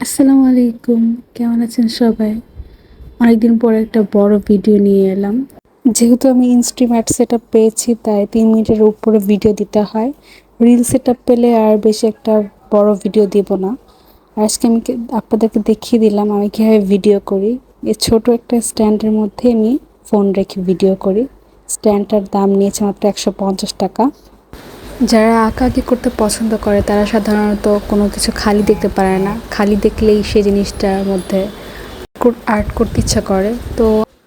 আসসালামু আলাইকুম। কেমন আছেন সবাই? অনেকদিন পরে একটা বড় ভিডিও নিয়ে এলাম। যেহেতু আমি ইনস্ট্রিম্যাট সেট পেয়েছি, তাই তিন মিনিটের উপরে ভিডিও দিতে হয়। রিল সেট পেলে আর বেশি একটা বড় ভিডিও দেব না। আজকে আমি আপনাদেরকে দেখিয়ে দিলাম আমি কীভাবে ভিডিও করি। এই ছোট একটা স্ট্যান্ডের মধ্যে আমি ফোন রেখে ভিডিও করি। স্ট্যান্ডটার দাম নিয়েছে মাত্র একশো পঞ্চাশ টাকা। যারা আঁকা আঁকাআঁকি করতে পছন্দ করে, তারা সাধারণত কোনো কিছু খালি দেখতে পারে না। খালি দেখলেই সে জিনিসটার মধ্যে আর্ট করতে ইচ্ছা করে। তো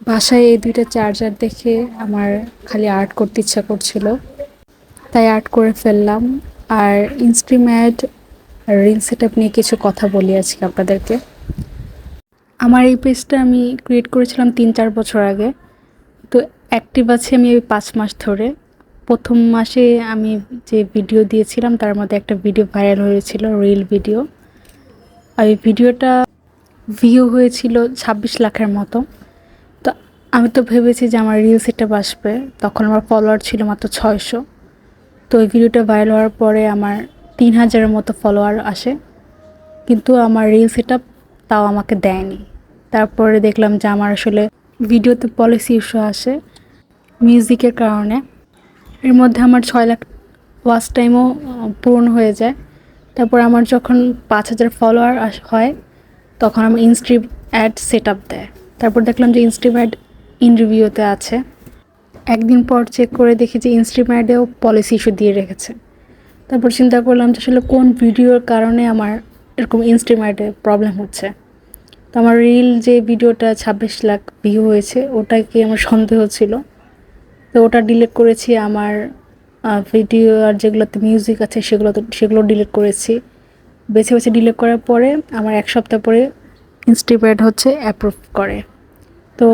বাসায় এই দুইটা চার্জার দেখে আমার খালি আর্ট করতে ইচ্ছা করছিল। তাই আর্ট করে ফেললাম। আর ইনস্ট্রিম্যাট রিল সেট নিয়ে কিছু কথা বলি আজকে আপনাদেরকে। আমার এই পেজটা আমি ক্রিয়েট করেছিলাম তিন চার বছর আগে। তো অ্যাক্টিভ আছি আমি এই পাঁচ মাস ধরে। প্রথম মাসে আমি যে ভিডিও দিয়েছিলাম, তার মধ্যে একটা ভিডিও ভাইরাল হয়েছিল রিল ভিডিও আর এই ভিডিওটা ভিউ হয়েছিল ছাব্বিশ লাখের মতো। তো আমি তো ভেবেছি যে আমার রিল সেটা আসবে তখন আমার ফলোয়ার ছিল মাত্র ছয়শো। তো ওই ভিডিওটা ভাইরাল হওয়ার পরে আমার তিন হাজারের মতো ফলোয়ার আসে। কিন্তু আমার রিল সেট তাও আমাকে দেয়নি। তারপরে দেখলাম যে আমার আসলে ভিডিওতে পলিসি ইস্যু আসে। মিউজিকের কারণে। এর মধ্যে আমার ছয় লাখ ওয়াচ টাইমও পূরণ হয়ে যায়। তারপর আমার যখন পাঁচ হাজার ফলোয়ার হয়, তখন আমার ইনস্ট্রিম অ্যাড সেট আপ দেয়। তারপর দেখলাম যে ইনস্ট্রিম অ্যাড ইন রিভিউতে আছে। একদিন পর চেক করে দেখি যে ইনস্ট্রিম অ্যাডেও পলিসি ইস্যু দিয়ে রেখেছে। তারপর চিন্তা করলাম যে আসলে কোন ভিডিওর কারণে আমার এরকম ইনস্ট্রিম অ্যাডে প্রবলেম হচ্ছে। তো আমার রিল যে ভিডিওটা ছাব্বিশ লাখ ভিউ হয়েছে, ওটাকে আমার সন্দেহ ছিল। তো ওটা ডিলিট করেছি, আমার ভিডিও আর যেগুলোতে মিউজিক আছে সেগুলো তো সেগুলো ডিলিট করেছি। বেছে বেছে ডিলিট করার পরে আমার এক সপ্তাহ পরে ইনস্টিপেড হচ্ছে অ্যাপ্রুভ করে। তো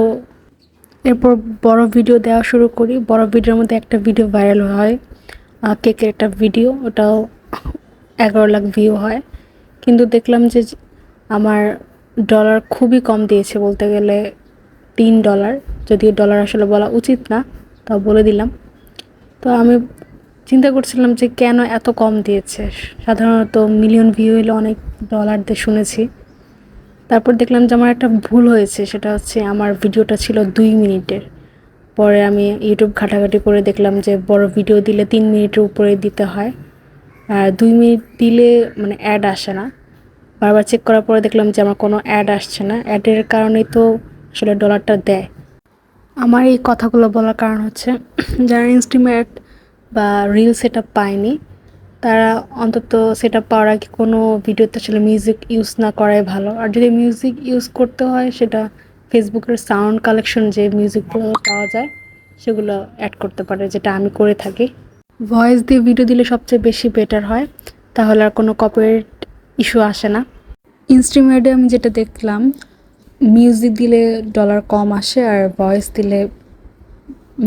এরপর বড় ভিডিও দেওয়া শুরু করি। বড় ভিডিওর মধ্যে একটা ভিডিও ভাইরাল হয় কেকের একটা ভিডিও ওটাও এগারো লাখ ভিউ হয়। কিন্তু দেখলাম যে আমার ডলার খুবই কম দিয়েছে বলতে গেলে তিন ডলার যদিও ডলার আসলে বলা উচিত না। তাও বলে দিলাম। তো আমি চিন্তা করছিলাম যে কেন এত কম দিয়েছে? সাধারণত মিলিয়ন ভিউ হলে অনেক ডলার দিয়ে শুনেছি। তারপর দেখলাম যে আমার একটা ভুল হয়েছে, সেটা হচ্ছে আমার ভিডিওটা ছিল দুই মিনিটের। পরে আমি ইউটিউব ঘাটাঘাটি করে দেখলাম যে বড় ভিডিও দিলে তিন মিনিটের উপরে দিতে হয়। আর দুই মিনিট দিলে মানে অ্যাড আসে না। বারবার চেক করার পরে দেখলাম যে আমার কোনো অ্যাড আসছে না। অ্যাডের কারণেই তো আসলে ডলারটা দেয়। আমার এই কথাগুলো বলার কারণ হচ্ছে, যারা ইনস্টিমেট বা রিল সেট আপ পায়নি, তারা অন্তত সেটা পাওয়ার আগে কোনো ভিডিওতে আসলে মিউজিক ইউজ না করাই ভালো। আর যদি মিউজিক ইউজ করতে হয়, সেটা ফেসবুকের সাউন্ড কালেকশন যে মিউজিকগুলো পাওয়া যায়, সেগুলো অ্যাড করতে পারে, যেটা আমি করে থাকি। ভয়েস দিয়ে ভিডিও দিলে সবচেয়ে বেশি বেটার হয়, তাহলে আর কোনো কপিরাইট ইস্যু আসে না। ইনস্ট্রিমেটে আমি যেটা দেখলাম মিউজিক দিলে ডলার কম আসে আর ভয়েস দিলে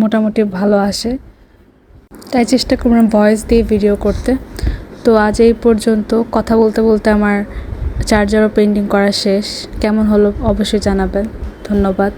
মোটামুটি ভালো আসে। তাই চেষ্টা করলাম ভয়েস দিয়ে ভিডিও করতে। তো আজ এই পর্যন্ত কথা বলতে বলতে আমার চার্জারও পেন্টিং করা শেষ। কেমন হলো অবশ্যই জানাবেন। ধন্যবাদ।